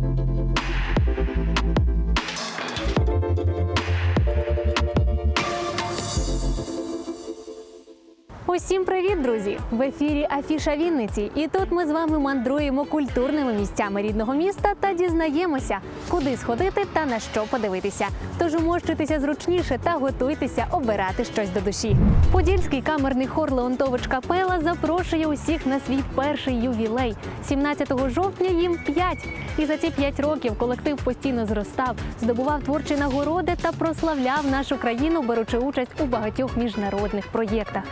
thank you Усім привіт, друзі! В ефірі Афіша Вінниці. І тут ми з вами мандруємо культурними місцями рідного міста та дізнаємося, куди сходити та на що подивитися. Тож умощуйтеся зручніше та готуйтеся обирати щось до душі. Подільський камерний хор Леонтович Капела запрошує усіх на свій перший ювілей. 17 жовтня їм 5. І за ці 5 років колектив постійно зростав, здобував творчі нагороди та прославляв нашу країну, беручи участь у багатьох міжнародних проєктах.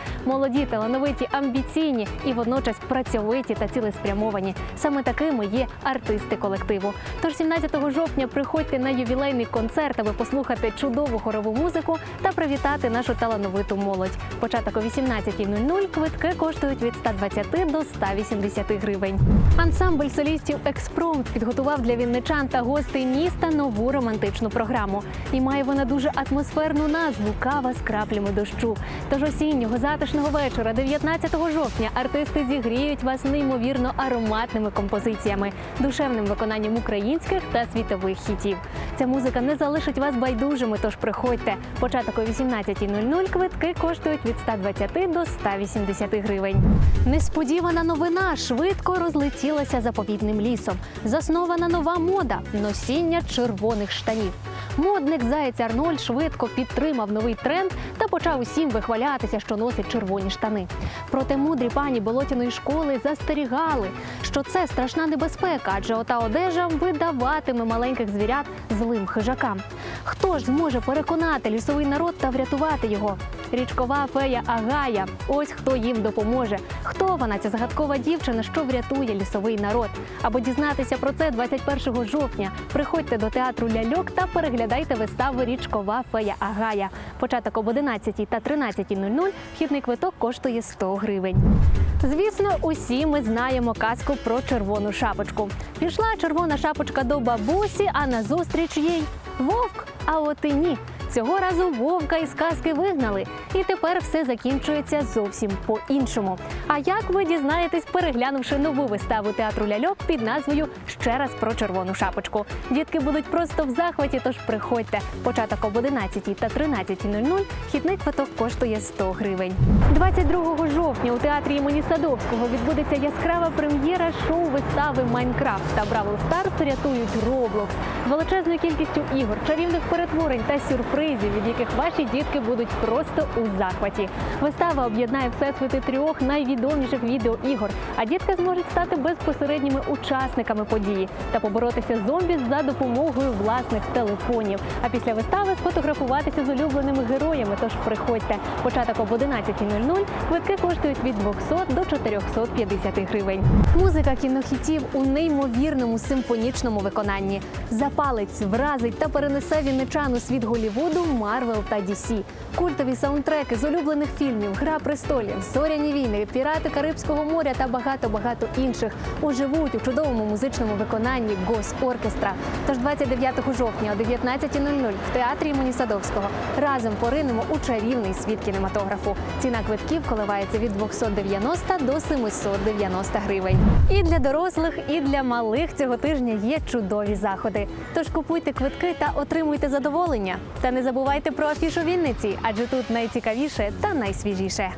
Молоді, талановиті, амбіційні і водночас працьовиті та цілеспрямовані. Саме такими є артисти колективу. Тож 17 жовтня приходьте на ювілейний концерт, аби послухати чудову хорову музику та привітати нашу талановиту молодь. Початок о 18.00, квитки коштують від 120 до 180 гривень. Ансамбль солістів Експромт підготував для вінничан та гостей міста нову романтичну програму. І має вона дуже атмосферну назву Кава з краплями дощу. Тож осіннього затишного вечора, 19 жовтня, артисти зігріють вас неймовірно ароматними композиціями, душевним виконанням українських та світових хітів. Ця музика не залишить вас байдужими, тож приходьте. Початок о 18.00 квитки коштують від 120 до 180 гривень. Несподівана новина швидко розлетілася заповідним лісом. Заснована нова мода носіння червоних штанів. Модник Заєць Арнольд швидко підтримав новий тренд та почав усім вихвалятися, що носить червоні штани. Проте мудрі пані болотяної школи застерігали, що це страшна небезпека, адже ота одежа видаватиме маленьких звірят злим хижакам. Хто ж зможе переконати лісовий народ та врятувати його? Річкова фея Агая. Ось хто їм допоможе. Хто вона, ця загадкова дівчина, що врятує лісовий народ? Аби дізнатися про це 21 жовтня. Приходьте до театру ляльок та переглядайте виставу Річкова фея Агая. Початок об 11 та 13.00. Вхідний квиток коштує 100 гривень. Звісно, усі ми знаємо казку про червону шапочку. Пішла червона шапочка до бабусі, а назустріч їй вовк. А от і ні. Цього разу вовка із казки вигнали, і тепер все закінчується зовсім по-іншому. А як ви дізнаєтесь, переглянувши нову виставу театру ляльок під назвою Ще раз про червону шапочку? Дітки будуть просто в захваті, тож приходьте. Початок об 11 та 13.00 Вхідний квиток коштує 100 гривень. 22 жовтня у театрі імені Садовського відбудеться яскрава прем'єра шоу вистави Майнкрафт та Бравл Старс рятують Роблокс з величезною кількістю ігор, чарівних перетворень та сюрпризів, від яких ваші дітки будуть просто у захваті. Вистава об'єднає всесвіти трьох найвідоміших відеоігор, а дітки зможуть стати безпосередніми учасниками події та поборотися з зомбі за допомогою власних телефонів. А після вистави сфотографуватися з улюбленими героями. Тож приходьте. Початок об 11.00 квитки коштують від 200 до 450 гривень. Музика кінохітів у неймовірному симфонічному виконанні. Запалить, вразить та перенесе вінничан у світ Голівуду, Марвел та DC. Культові саундтреки з улюблених фільмів, Гра престолів, Зоряні війни, Пірати Карибського моря та багато багато інших оживуть у чудовому музичному виконанні Госоркестра. Тож 29 жовтня о 19.00 в театрі імені Садовського разом поринемо у чарівний світ кінематографу. Ціна квитків коливається від 290 до 790 гривень. І для дорослих, і для малих цього тижня є чудові заходи. Тож купуйте квитки та отримуйте задоволення. Та не забувайте про афішу Вінниці, адже тут найцікавіше та найсвіжіше.